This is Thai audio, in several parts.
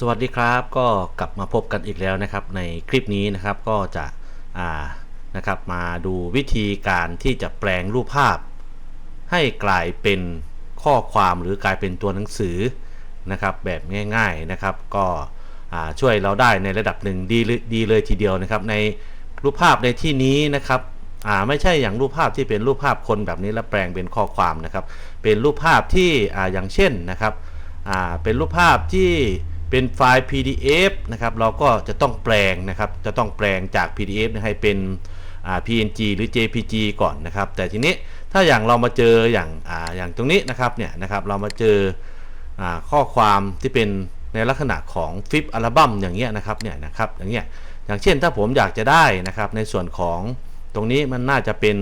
สวัสดีครับก็กลับมาพบกันอีกแล้วนะครับ ในคลิปนี้นะครับก็จะอ่านะครับมาดูวิธีการที่จะแปลงรูปภาพ ให้กลายเป็นข้อความหรือกลายเป็นตัวหนังสือนะครับแบบง่าย ๆนะครับ ก็ช่วยเราได้ในระดับหนึ่งดีเลยดีเลยทีเดียวนะครับ ในรูปภาพในที่นี้นะครับไม่ใช่อย่างรูปภาพที่เป็นรูปภาพคนแบบนี้แล้วแปลงเป็นข้อความนะครับ เป็นรูปภาพที่ออย่างเช่นนะครับเป็นรูปภาพที่ เป็นไฟล์ PDF นะครับ เราก็จะต้องแปลงนะครับ จะต้องแปลงจาก PDF ให้เป็น PNG หรือ JPG ก่อนนะครับ แต่ทีนี้ถ้าอย่างเรามาเจออย่างอาอย่างตรงนี้นะครับเนี่ยนะครับ เรามาเจออข้อความที่เป็นในลักษณะของฟิปอัลบั้มอย่างเงี้ยนะครับเนี่ยนะครับอย่างเงี้ยอย่างเช่นถ้าผมอยากจะได้นะครับ ในส่วนของตรงนี้มันน่าจะเป็น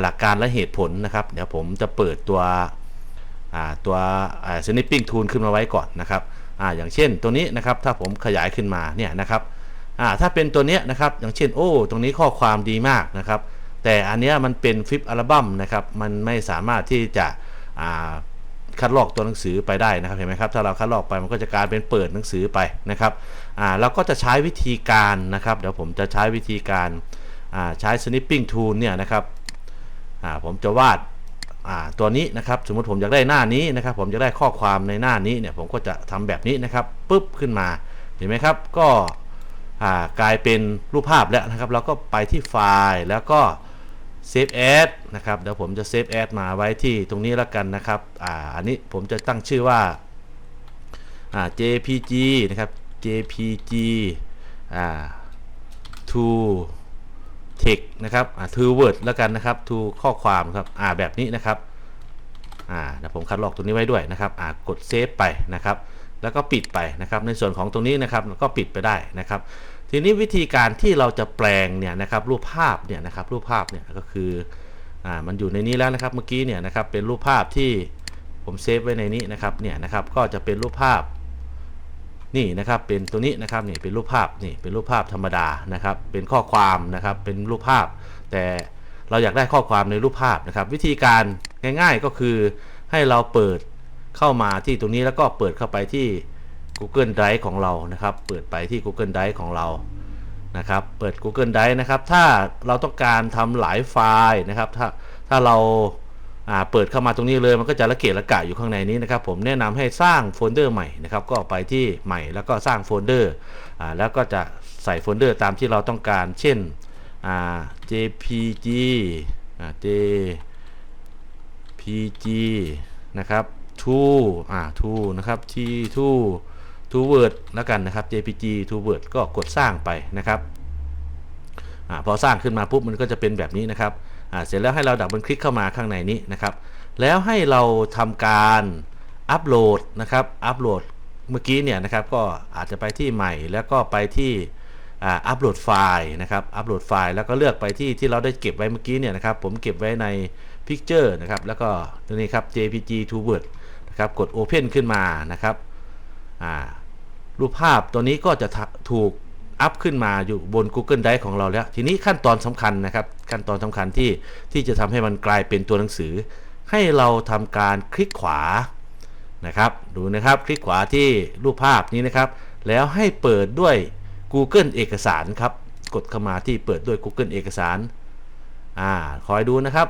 หลักการและเหตุผลนะครับ เดี๋ยวผมจะเปิดตัวตัว snipping tool ขึ้นมาไว้ก่อนนะครับ อ่าอย่างเช่นตัวนี้นะครับถ้าผมขยายขึ้นมาเนี่ยนะครับอ่าถ้าเป็นตัวเนี้ยนะครับอย่างเช่นโอ้ตรงนี้ข้อความดีมากนะครับ แต่อันเนี้ยมันเป็นฟิปอัลบั้มนะครับมันไม่สามารถที่จะอ่าคัดลอกตัวหนังสือไปได้นะครับเห็นไหมครับถ้าเราคัดลอกไปมันก็จะกลายเป็นเปิดหนังสือไปนะครับอ่าเราก็จะใช้วิธีการนะครับเดี๋ยวผมจะใช้วิธีการอ่าใช้ snipping tool เนี่ยนะครับอ่าผมจะวาด ตัวนี้นะครับสมมติผมอยากได้หน้านี้นะครับ ผมจะได้ข้อความในหน้านี้เนี่ยผมก็จะทำแบบนี้นะครับปุ๊บขึ้นมาเห็นไหมครับ ก็กลายเป็นรูปภาพแล้วนะครับ เราก็ไปที่ไฟล์แล้วก็ Save As นะครับเดี๋ยวผมจะ Save As มาไว้ที่ตรงนี้แล้วกันนะครับอ่าอันนี้ผมจะตั้งชื่อว่าอ่า JPG นะครับ JPG อ่า to text นะครับอ่า to word แล้วกันนะครับ to ข้อความครับอ่าแบบนี้นะครับอ่าเดี๋ยวผมคัดลอกตรงนี้ไว้ด้วยนะครับอ่ากดเซฟไปนะครับแล้วก็ปิดไปนะครับ ในส่วนของตรงนี้นะครับก็ปิดไปได้นะครับ ทีนี้วิธีการที่เราจะแปลงเนี่ยนะครับรูปภาพเนี่ยนะครับรูปภาพเนี่ยก็คืออ่ามันอยู่ในนี้แล้วนะครับเมื่อกี้เนี่ยนะครับเป็นรูปภาพที่ผมเซฟไว้ในนี้นะครับเนี่ยนะครับก็จะเป็นรูปภาพ นี่นะครับเป็นตัวนี้นะครับนี่เป็นรูปภาพนี่เป็นรูปภาพธรรมดานะครับ เป็นข้อความนะครับเป็นรูปภาพ แต่เราอยากได้ข้อความในรูปภาพนะครับ วิธีการง่ายๆก็คือให้เราเปิดเข้ามาที่ตรงนี้แล้วก็เปิดเข้าไปที่ Google Drive ของเรานะครับ เปิดไปที่ Google Drive ของเรานะครับ เปิด Google Drive นะครับ ถ้าเราต้องการทำหลายไฟล์นะครับ ถ้าถ้าเราอ่า เปิดเข้ามาตรงนี้เลยมันก็จะระเกะระกะอยู่ข้างในนี้นะครับผมแนะนำให้สร้างโฟลเดอร์ใหม่นะครับก็ไปที่ใหม่แล้วก็สร้างโฟลเดอร์แล้วก็จะใส่โฟลเดอร์ตามที่เราต้องการ เช่น jpg jpg นะครับ to อ่า to นะครับ t to to word แล้วกันนะครับ jpg to word ก็กดสร้างไปนะครับอพอสร้างขึ้นมาปุ๊บมันก็จะเป็นแบบนี้นะครับ เสร็จแล้วให้เราดับเบิลคลิกเข้ามาข้างในนี้นะครับ แล้วให้เราทำการอัปโหลดนะครับอัปโหลดเมื่อกี้เนี่ยนะครับก็อาจจะไปที่ใหม่แล้วก็ไปที่อัปโหลดไฟล์นะครับอัปโหลดไฟล์แล้วก็เลือกไปที่ที่เราได้เก็บไว้เมื่อกี้เนี่ยนะครับผมเก็บไว้ใน Picture นะครับแล้วก็ตัวนี้ครับ JPG to Word นะครับกด Open ขึ้นมานะครับรูปภาพตัวนี้ก็จะถูก อัพขึ้นมาอยู่บน Google Drive ของเราแล้ว ทีนี้ขั้นตอนสำคัญนะครับ ขั้นตอนสำคัญที่ที่จะทำให้มันกลายเป็นตัวหนังสือ ให้เราทำการคลิกขวานะครับ ดูนะครับ คลิกขวาที่รูปภาพนี้นะครับ แล้วให้เปิดด้วย Google เอกสารครับ กดเข้ามาที่เปิดด้วย Google เอกสาร อ่า คอยดูนะครับ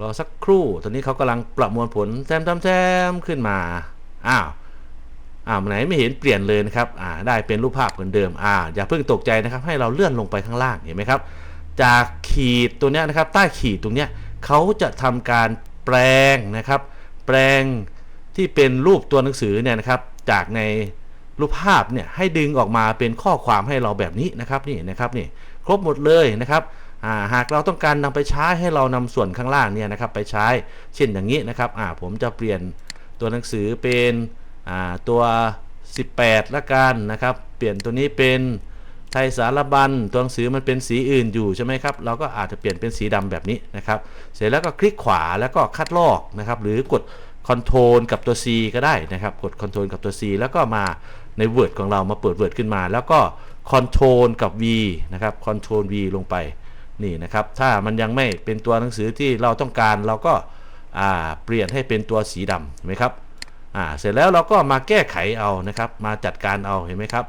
รอสักครู่ ตอนนี้เขากำลังประมวลผลแซมแซมแซมขึ้นมา อ้าว อ้าไหนไม่เห็นเปลี่ยนเลยนะครับอ่าได้เป็นรูปภาพเหมือนเดิมอ่าอย่าเพิ่งตกใจนะครับ ให้เราเลื่อนลงไปข้างล่างเห็นไหมครับ จากขีดตัวเนี้ยนะครับ ใต้ขีดตรงเนี้ยเขาจะทำการแปลงนะครับ แปลงที่เป็นรูปตัวหนังสือเนี่ยนะครับ จากในรูปภาพเนี่ยให้ดึงออกมาเป็นข้อความให้เราแบบนี้นะครับนี่นะครับนี่ครบหมดเลยนะครับอ่าหากเราต้องการนำไปใช้ให้เรานำส่วนข้างล่างเนี่ยนะครับไปใช้เช่นอย่างนี้นะครับอ่าผมจะเปลี่ยนตัวหนังสือเป็น ตัว 18 ละกันนะครับ เปลี่ยนตัวนี้เป็นไทยสารบัญตัวหนังสือมันเป็นสีอื่นอยู่ใช่ไหมครับ เราก็อาจจะเปลี่ยนเป็นสีดำแบบนี้นะครับ เสร็จแล้วก็คลิกขวาแล้วก็คัดลอกนะครับ หรือกดคอนโทรลกับตัว C ก็ได้นะครับ กดคอนโทรลกับตัว C แล้วก็มาใน Word ของเรามาเปิด Word ขึ้นมา แล้วก็คอนโทรลกับ V นะครับคอนโทรล V ลงไปนี่นะครับ ถ้ามันยังไม่เป็นตัวหนังสือที่เราต้องการเราก็เปลี่ยนให้เป็นตัวสีดำเห็นไหมครับ อ่าเสร็จแล้วเราก็มาแก้ไขเอานะครับ มาจัดการเอาเห็นไหมครับ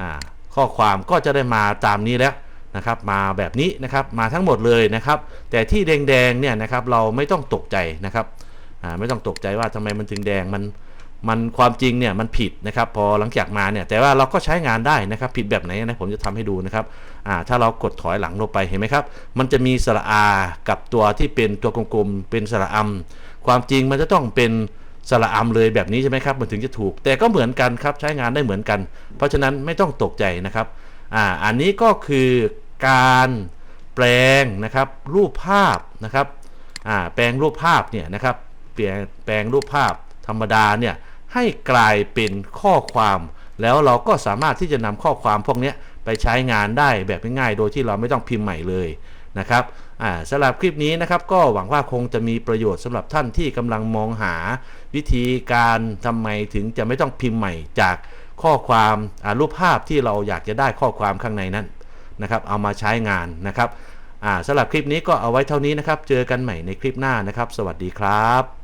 อ่าข้อความก็จะได้มาตามนี้แล้วนะครับ มาแบบนี้นะครับมาทั้งหมดเลยนะครับ แต่ที่แดงๆเนี่ยนะครับเราไม่ต้องตกใจนะครับอ่าไม่ต้องตกใจว่าทำไมมันถึงแดงมันมันความจริงเนี่ยมันผิดนะครับพอหลังจากมาเนี่ยแต่ว่าเราก็ใช้งานได้นะครับผิดแบบไหนนะผมจะทำให้ดูนะครับอ่าถ้าเรากดถอยหลังลงไปเห็นไหมครับ มันจะมีสระอากับตัวที่เป็นตัวกลมๆเป็นสระอำความจริงมันจะต้องเป็น สระอำเลยแบบนี้ใช่ไหมครับมันถึงจะถูก แต่ก็เหมือนกันครับใช้งานได้เหมือนกัน เพราะฉะนั้นไม่ต้องตกใจนะครับอ่าอันนี้ก็คือการแปลงนะครับรูปภาพนะครับอ่าแปลงรูปภาพเนี่ยนะครับเปลี่ยนแปลงรูปภาพธรรมดาเนี่ยให้กลายเป็นข้อความ แล้วเราก็สามารถที่จะนำข้อความพวกนี้ไปใช้งานได้แบบง่ายๆโดยที่เราไม่ต้องพิมพ์ใหม่เลยนะครับ อ่าสำหรับคลิปนี้นะครับก็หวังว่าคงจะมีประโยชน์สำหรับท่านที่กำลังมองหาวิธีการทำไมถึงจะไม่ต้องพิมพ์ใหม่จากข้อความอ่ารูปภาพที่เราอยากจะได้ข้อความข้างในนั้นนะครับ เอามาใช้งานนะครับอ่าสำหรับคลิปนี้ก็เอาไว้เท่านี้นะครับ เจอกันใหม่ในคลิปหน้านะครับ สวัสดีครับ